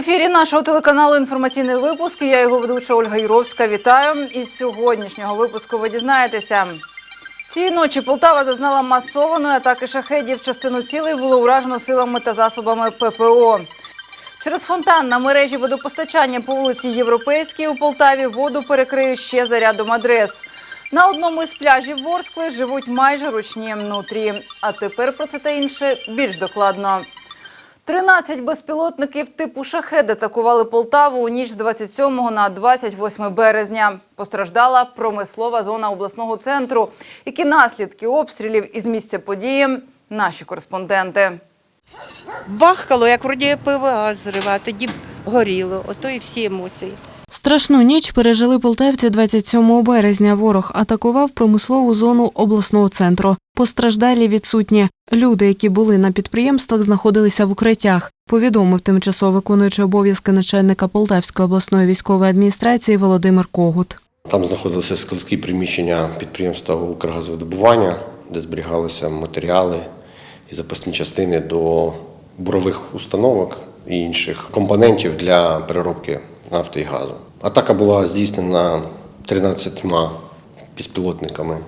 ефірі нашого телеканалу інформаційний випуск. Я його ведуча Ольга Юровська. Вітаю. Із сьогоднішнього випуску ви дізнаєтеся. Цієї ночі Полтава зазнала масованої атаки шахедів. Частину цілей було уражено силами та засобами ППО. Через фонтан на мережі водопостачання по вулиці Європейській у Полтаві воду перекриють ще за рядом адрес. На одному із пляжів Ворскли живуть майже ручні нутрі. А тепер про це та інше більш докладно. 13 безпілотників типу «Шахед» атакували Полтаву у ніч з 27 на 28 березня. Постраждала промислова зона обласного центру. Які наслідки обстрілів із місця події – наші кореспонденти. Бахкало, як вроді ПВА зрива, тоді горіло, ото і всі емоції. Страшну ніч пережили полтавці 27 березня. Ворог атакував промислову зону обласного центру. Постраждалі відсутні. Люди, які були на підприємствах, знаходилися в укриттях. Повідомив тимчасово виконуючий обов'язки начальника Полтавської обласної військової адміністрації Володимир Когут. Там знаходилися складські приміщення підприємства Укргазвидобування, де зберігалися матеріали і запасні частини до бурових установок і інших компонентів для переробки нафти і газу. Атака була здійснена 13 безпілотниками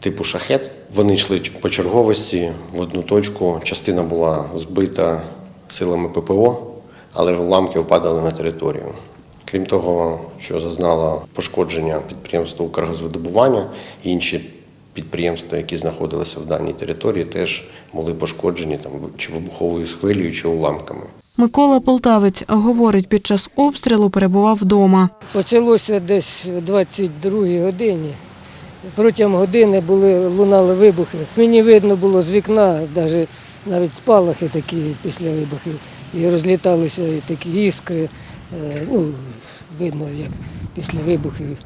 типу шахет. Вони йшли по черговості в одну точку. Частина була збита силами ППО, але уламки впадали на територію. Крім того, що зазнало пошкодження підприємства Укргазвидобування, і інші підприємства, які знаходилися в даній території, теж були пошкоджені там чи вибуховою хвилею, чи уламками. Микола Полтавець говорить, під час обстрілу перебував вдома. Почалося десь о 22 годині. Протягом години були, лунали вибухи. Мені видно було з вікна, навіть, навіть спалахи такі після вибухів. І розліталися і такі іскри. Е, Ну, видно, як після вибухів.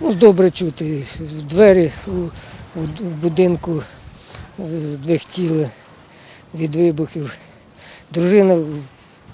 Ну, добре чути. Двері в будинку здвихтіли від вибухів. Дружина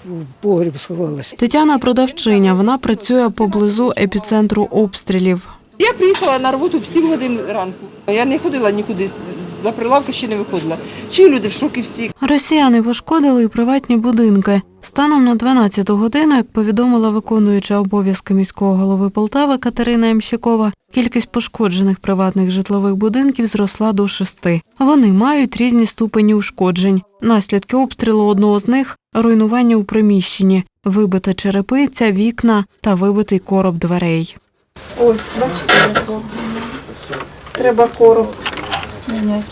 в, погріб сховалася. Тетяна продавчиня. Вона працює поблизу епіцентру обстрілів. Я приїхала на роботу в 7 годин ранку. Я не ходила нікуди, з- за прилавки ще не виходила. Чи люди в шокі всі. Росіяни пошкодили і приватні будинки. Станом на 12 годину, як повідомила виконуюча обов'язки міського голови Полтави Катерина Ямщикова, кількість пошкоджених приватних житлових будинків зросла до шести. Вони мають різні ступені ушкоджень. Наслідки обстрілу одного з них руйнування у приміщенні, вибита черепиця, вікна та вибитий короб дверей. Ось, бачите. Треба короб міняти.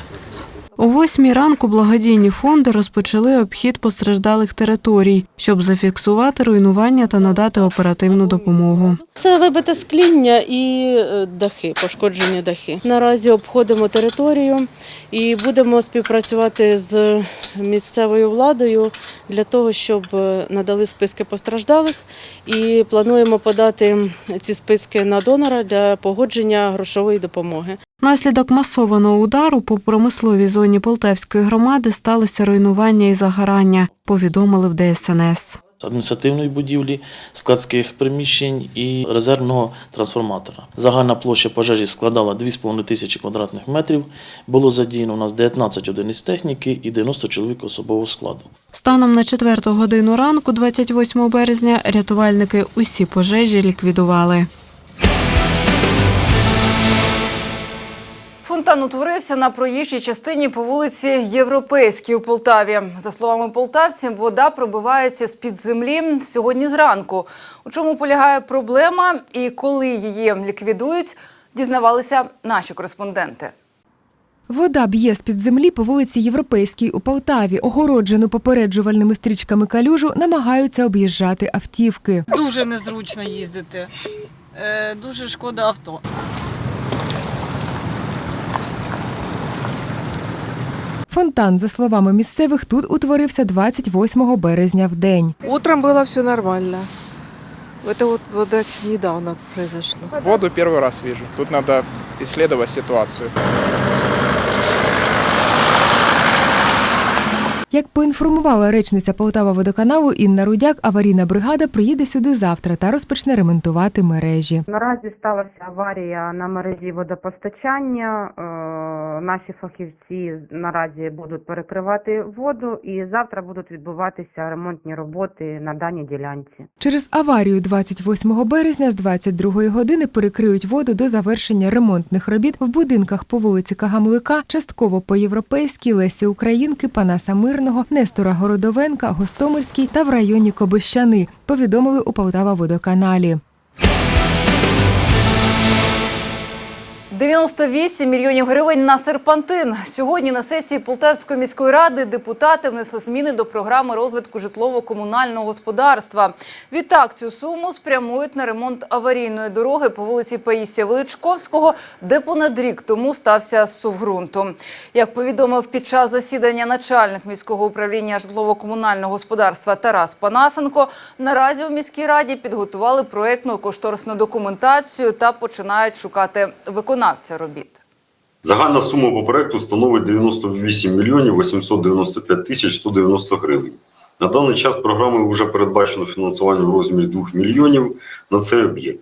О восьмій ранку благодійні фонди розпочали обхід постраждалих територій, щоб зафіксувати руйнування та надати оперативну допомогу. Це вибите скління і е, дахи, пошкоджені дахи. Наразі обходимо територію і будемо співпрацювати з місцевою владою для того, щоб е, надали списки постраждалих. І плануємо подати ці списки на донора для погодження грошової допомоги. Наслідок масованого удару по промисловій зоні Полтавської громади сталося руйнування і загорання, повідомили в ДСНС. адміністративної будівлі, складських приміщень і резервного трансформатора. Загальна площа пожежі складала 2,5 тисячі квадратних метрів. Було задіяно у нас 19 одиниць техніки і 90 чоловік особового складу. Станом на 4 годину ранку, 28 березня, рятувальники усі пожежі ліквідували. Фонтан утворився на проїжджій частині по вулиці Європейській у Полтаві. За словами полтавців, вода пробивається з-під землі сьогодні зранку. У чому полягає проблема і коли її ліквідують, дізнавалися наші кореспонденти. Вода б'є з-під землі по вулиці Європейській у Полтаві. Огороджену попереджувальними стрічками калюжу намагаються об'їжджати автівки. Дуже незручно їздити. Е, дуже шкода авто. Фонтан, за словами місцевих, тут утворився 28 березня в день. Утром было все нормально. Это вот, вот это недавно произошло. Воду первый раз вижу. Тут надо исследовать ситуацию. Як поінформувала речниця Полтава водоканалу Інна Рудяк, аварійна бригада приїде сюди завтра та розпочне ремонтувати мережі. Наразі сталася аварія на мережі водопостачання. Наші фахівці наразі будуть перекривати воду і завтра будуть відбуватися ремонтні роботи на даній ділянці. Через аварію 28 березня з 22 години перекриють воду до завершення ремонтних робіт в будинках по вулиці Кагамлика, частково по європейській Лесі Українки, Панаса Мирного, Нестора Городовенка, Гостомельській та в районі Кобищани. Повідомили у Полтава водоканалі. 98 мільйонів гривень на серпантин. Сьогодні на сесії Полтавської міської ради депутати внесли зміни до програми розвитку житлово-комунального господарства. Відтак цю суму спрямують на ремонт аварійної дороги по вулиці Паїсія Величковського, де понад рік тому стався сув ґрунту. Як повідомив під час засідання начальник міського управління житлово-комунального господарства Тарас Панасенко, наразі у міській раді підготували проєктну кошторисну документацію та починають шукати виконавця робіт. Загальна сума по проекту становить 98 мільйонів 895 тисяч 190 гривень. На даний час програмою вже передбачено фінансування в розмірі 2 мільйонів на цей об'єкт.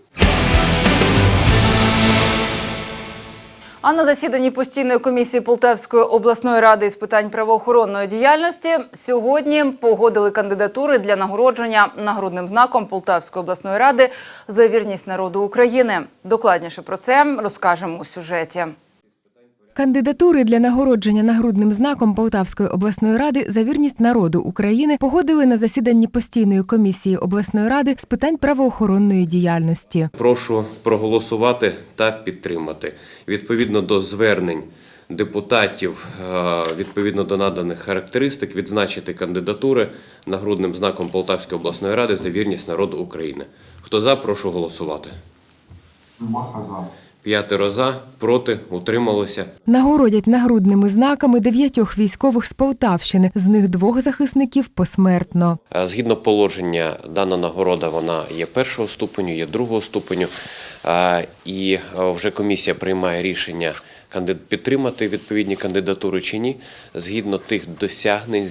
А на засіданні постійної комісії Полтавської обласної ради з питань правоохоронної діяльності сьогодні погодили кандидатури для нагородження нагрудним знаком Полтавської обласної ради за вірність народу України. Докладніше про це розкажемо у сюжеті. Кандидатури для нагородження нагрудним знаком Полтавської обласної ради за вірність народу України погодили на засіданні постійної комісії обласної ради з питань правоохоронної діяльності. Прошу проголосувати та підтримати. Відповідно до звернень депутатів, е, відповідно до наданих характеристик, відзначити кандидатури нагрудним знаком Полтавської обласної ради за вірність народу України. Хто за, прошу голосувати. П'ятеро за, проти, утрималося. Нагородять нагрудними знаками дев'ятьох військових з Полтавщини, з них двох захисників посмертно. Згідно положення, дана нагорода вона є першого ступеню, є другого ступеню. І вже комісія приймає рішення підтримати відповідні кандидатури чи ні, згідно тих досягнень,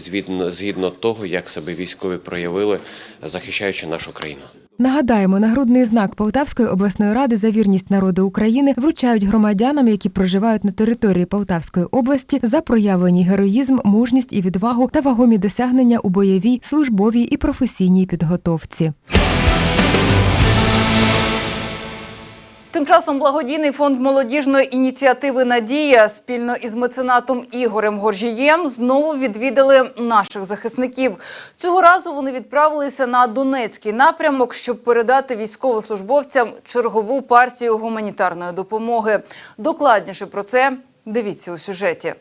згідно того, як себе військові проявили, захищаючи нашу країну. Нагадаємо, нагрудний знак Полтавської обласної ради за вірність народу України вручають громадянам, які проживають на території Полтавської області за проявлені героїзм, мужність і відвагу та вагомі досягнення у бойовій, службовій і професійній підготовці. Тим часом благодійний фонд молодіжної ініціативи Надія спільно із меценатом Ігорем Горжієм знову відвідали наших захисників. Цього разу вони відправилися на Донецький напрямок, щоб передати військовослужбовцям чергову партію гуманітарної допомоги. Докладніше про це дивіться у сюжеті.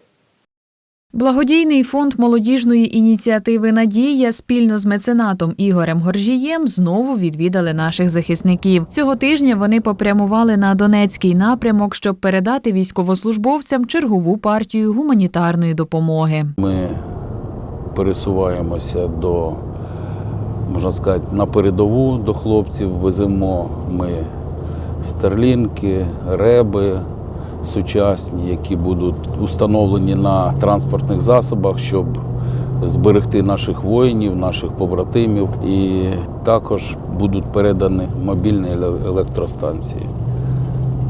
Благодійний фонд молодіжної ініціативи Надія спільно з меценатом Ігорем Горжієм знову відвідали наших захисників. Цього тижня вони попрямували на Донецький напрямок, щоб передати військовослужбовцям чергову партію гуманітарної допомоги. Ми пересуваємося до, можна сказати, на передову до хлопців. Веземо ми старлінки, реби сучасні, які будуть установлені на транспортних засобах, щоб зберегти наших воїнів, наших побратимів. І також будуть передані мобільні електростанції.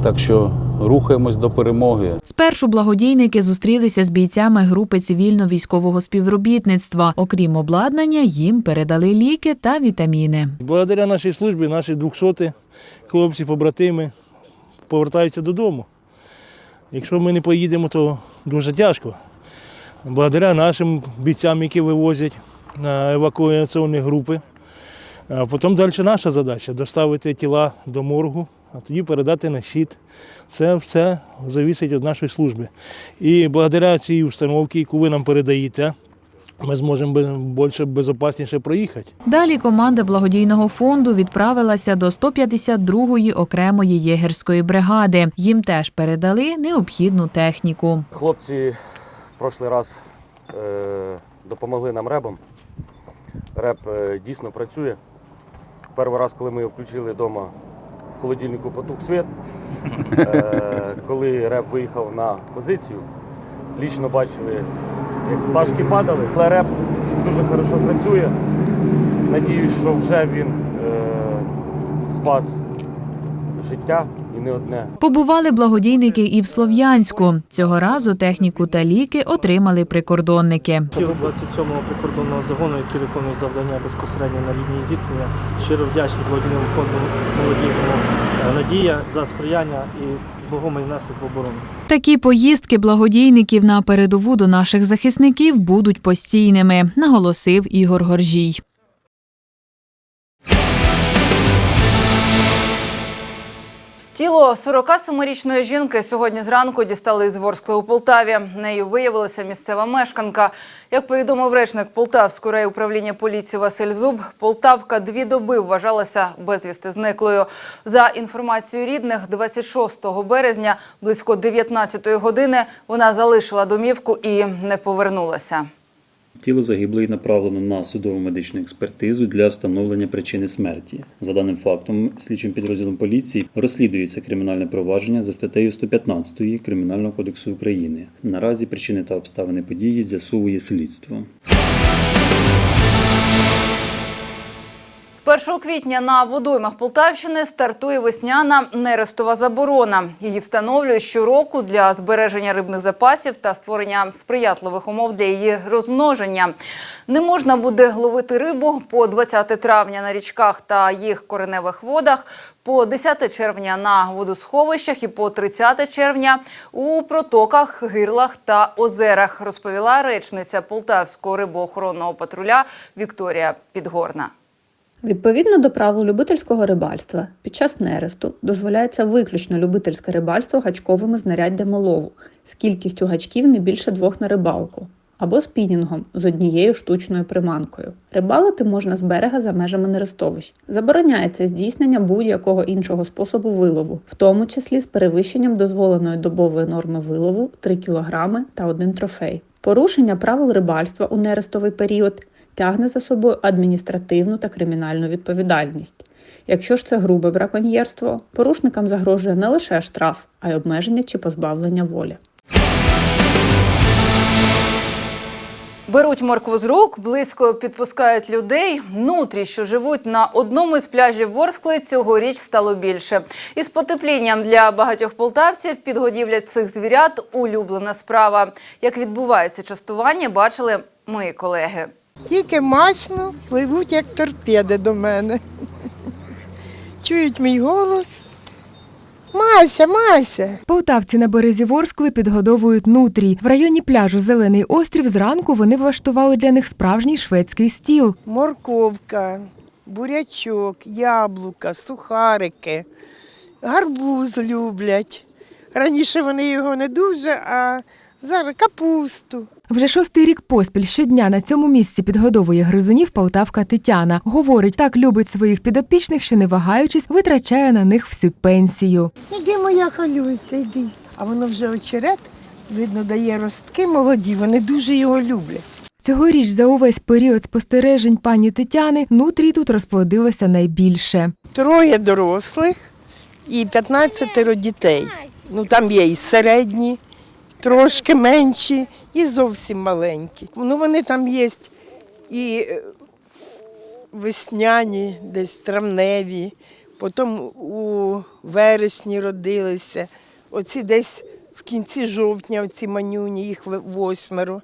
Так що рухаємось до перемоги. Спершу благодійники зустрілися з бійцями групи цивільно-військового співробітництва. Окрім обладнання, їм передали ліки та вітаміни. Благодаря нашій службі, наші 200 хлопці, побратими повертаються додому. Якщо ми не поїдемо, то дуже тяжко. Благодаря нашим бійцям, які вивозять на евакуаційні групи. А потім далі наша задача доставити тіла до моргу, а тоді передати на щит. Це все залежить від нашої служби. І благодаря цій установці, яку ви нам передаєте, ми зможемо більше безпечніше проїхати. Далі команда благодійного фонду відправилася до 152-ї окремої єгерської бригади. Їм теж передали необхідну техніку. Хлопці в прошлий раз е, допомогли нам ребам. Реп е, дійсно працює. Перший раз, коли ми його включили вдома, в холодильнику потух світ. Е, коли реп виїхав на позицію, лічно бачили як падали. Але дуже хорошо працює. Надіюсь, що вже він е, спас життя не одне. Побували благодійники і в Слов'янську. Цього разу техніку та ліки отримали прикордонники. 27-го прикордонного загону, які виконують завдання безпосередньо на лінії зіткнення. Щиро вдячні благодійному фонду молодіжному е, Надія за сприяння і вагомий внесок в оборону. Такі поїздки благодійників на передову до наших захисників будуть постійними, наголосив Ігор Горжій. Тіло 47-річної жінки сьогодні зранку дістали із Ворскли у Полтаві. Нею виявилася місцева мешканка. Як повідомив речник Полтавського райуправління поліції Василь Зуб, Полтавка дві доби вважалася безвісти зниклою. За інформацією рідних, 26 березня близько 19 години вона залишила домівку і не повернулася. Тіло загиблої направлено на судову медичну експертизу для встановлення причини смерті. За даним фактом, слідчим підрозділом поліції розслідується кримінальне провадження за статтею 115 Кримінального кодексу України. Наразі причини та обставини події з'ясовує слідство. З 1 квітня на водоймах Полтавщини стартує весняна нерестова заборона. Її встановлюють щороку для збереження рибних запасів та створення сприятливих умов для її розмноження. Не можна буде ловити рибу по 20 травня на річках та їх кореневих водах, по 10 червня на водосховищах і по 30 червня у протоках, гирлах та озерах, розповіла речниця Полтавського рибоохоронного патруля Вікторія Підгорна. Відповідно до правил любительського рибальства, під час нересту дозволяється виключно любительське рибальство гачковими знаряддями лову з кількістю гачків не більше двох на рибалку, або спінінгом з однією штучною приманкою. Рибалити можна з берега за межами нерестовищ. Забороняється здійснення будь-якого іншого способу вилову, в тому числі з перевищенням дозволеної добової норми вилову 3 кг та 1 трофей. Порушення правил рибальства у нерестовий період тягне за собою адміністративну та кримінальну відповідальність. Якщо ж це грубе браконьєрство, порушникам загрожує не лише штраф, а й обмеження чи позбавлення волі. Беруть моркву з рук, близько підпускають людей. Нутрі, що живуть на одному із пляжів Ворскли, цьогоріч стало більше. Із потеплінням для багатьох полтавців підгодівля цих звірят – улюблена справа. Як відбувається частування, бачили мої колеги. Тільки мачно пливуть, як торпеди до мене. Чують мій голос. Мася, Мася. Полтавці на березі Ворскли підгодовують нутрій. В районі пляжу Зелений острів зранку вони влаштували для них справжній шведський стіл. Морковка, бурячок, яблука, сухарики, гарбуз люблять. Раніше вони його не дуже, а зараз капусту. Вже шостий рік поспіль щодня на цьому місці підгодовує гризунів полтавка Тетяна. Говорить, так любить своїх підопічних, що не вагаючись, витрачає на них всю пенсію. Іди моя халюйся, йди. А воно вже очерет, видно, дає ростки молоді, вони дуже його люблять. Цьогоріч за увесь період спостережень пані Тетяни нутрій тут розплодилося найбільше. Троє дорослих і 15 дітей. Ну там є і середні, трошки менші, і зовсім маленькі. Ну вони там є і е, весняні, десь травневі, потім у вересні родилися. Оці десь в кінці жовтня, оці манюні, їх восьмеро.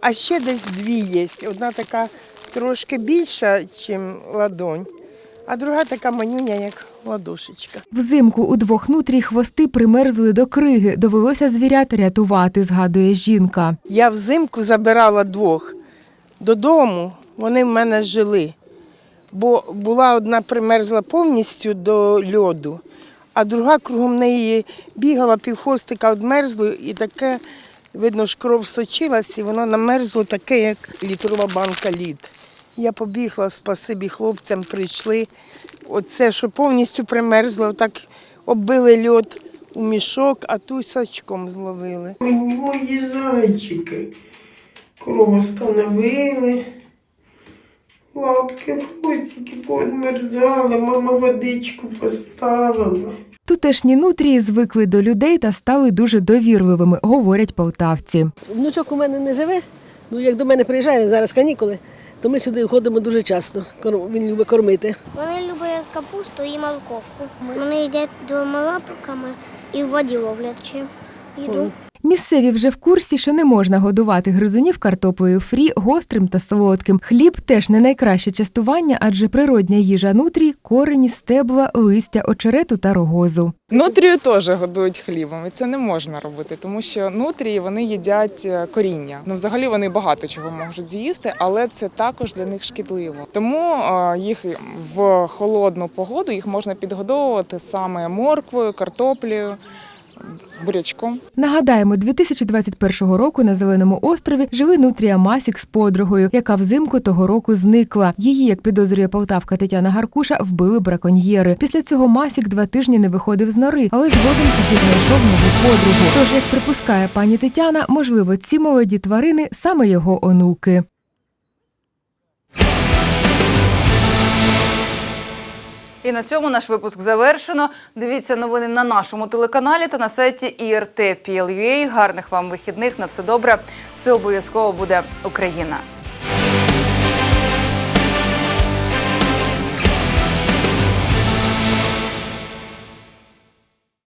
А ще десь дві є. Одна така трошки більша, ніж ладонь, а друга така манюня, як ладошечка. Взимку у двох нутрій хвости примерзли до криги. Довелося звірят рятувати, згадує жінка. Я взимку забирала двох додому, вони в мене жили. Бо була одна примерзла повністю до льоду, а друга кругом неї бігала, півхвостика одмерзло і таке, видно, ж кров сочилась, і воно намерзло таке, як літрова банка лід. Я побігла, спасибі хлопцям, прийшли. Оце, що повністю примерзло, так оббили льод у мішок, а ту сачком зловили. Мої зайчики кров встановили, лапки, хвостики подмерзали, мама водичку поставила. Тутешні нутрії звикли до людей та стали дуже довірливими, говорять полтавці. Внучок у мене не живе. Ну як до мене приїжджає зараз канікули, то ми сюди ходимо дуже часто. Він любить кормити. Вони люблять капусту і морковку. Вони їдять двома лапками і в воді ловлять їду. Місцеві вже в курсі, що не можна годувати гризунів картоплею фрі, гострим та солодким. Хліб теж не найкраще частування, адже природня їжа нутрій – корені, стебла, листя, очерету та рогозу. Нутрію теж годують хлібом, і це не можна робити, тому що нутрії вони їдять е, коріння. Ну, взагалі вони багато чого можуть з'їсти, але це також для них шкідливо. Тому е, їх в холодну погоду їх можна підгодовувати саме морквою, картоплею, бурячком. Нагадаємо, 2021 року на Зеленому острові жили нутрія Масік з подругою, яка взимку того року зникла. Її, як підозрює полтавка Тетяна Гаркуша, вбили браконьєри. Після цього Масік два тижні не виходив з нори, але згодом таки знайшов нову подругу. Тож, як припускає пані Тетяна, можливо, ці молоді тварини саме його онуки. І на цьому наш випуск завершено. Дивіться новини на нашому телеканалі та на сайті IRT.PL.UA. Гарних вам вихідних. На все добре. Все обов'язково буде Україна.